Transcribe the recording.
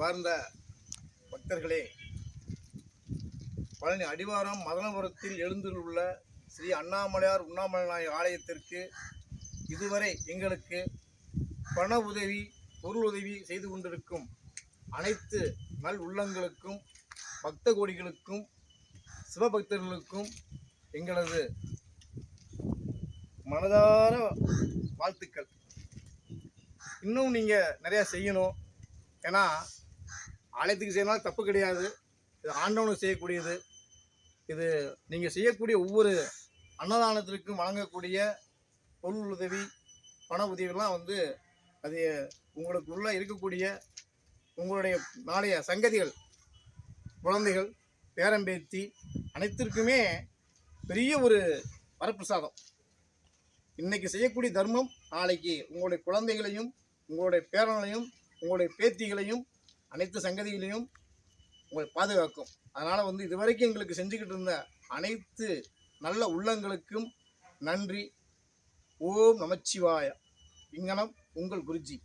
பார்ந்த பக்தர்களே பழனி அடிவாரம் மதனபுரத்தில் எழுந்துள்ள ஸ்ரீ அண்ணாமலையார் உண்ணாமலை ஆலயத்திற்கு இதுவரை எங்களுக்கு பண உதவி பொருள் உதவி செய்து கொண்டிருக்கும் அனைத்து நல் உள்ளங்களுக்கும் பக்த கோடிகளுக்கும் சிவபக்தர்களுக்கும் எங்களது மனதார வாழ்த்துக்கள். இன்னும் நீங்கள் நிறையா செய்யணும். ஏன்னா ஆலயத்துக்கு செய்யறதுனால தப்பு கிடையாது. இது ஆண்டவனுக்கு செய்யக்கூடியது. இது நீங்கள் செய்யக்கூடிய ஒவ்வொரு அன்னதானத்திற்கும் வழங்கக்கூடிய பொருள் உதவி பண உதவிலாம் வந்து அது உங்களுக்குள்ள இருக்கக்கூடிய உங்களுடைய நாளைய சங்கதிகள் குழந்தைகள் பேரம்பேத்தி அனைத்திற்குமே பெரிய ஒரு வரப்பிரசாதம். இன்னைக்கு செய்யக்கூடிய தர்மம் நாளைக்கு உங்களுடைய குழந்தைகளையும் உங்களுடைய பேரனையும் உங்களுடைய பேத்திகளையும் அனைத்து சங்கதிகளையும் உங்களை பாதுகாக்கும். அதனால் வந்து இதுவரைக்கும் எங்களுக்கு செஞ்சுக்கிட்டு இருந்த அனைத்து நல்ல உள்ளங்களுக்கும் நன்றி. ஓம் நமச்சிவாய. இங்கனம் உங்கள் குருஜி.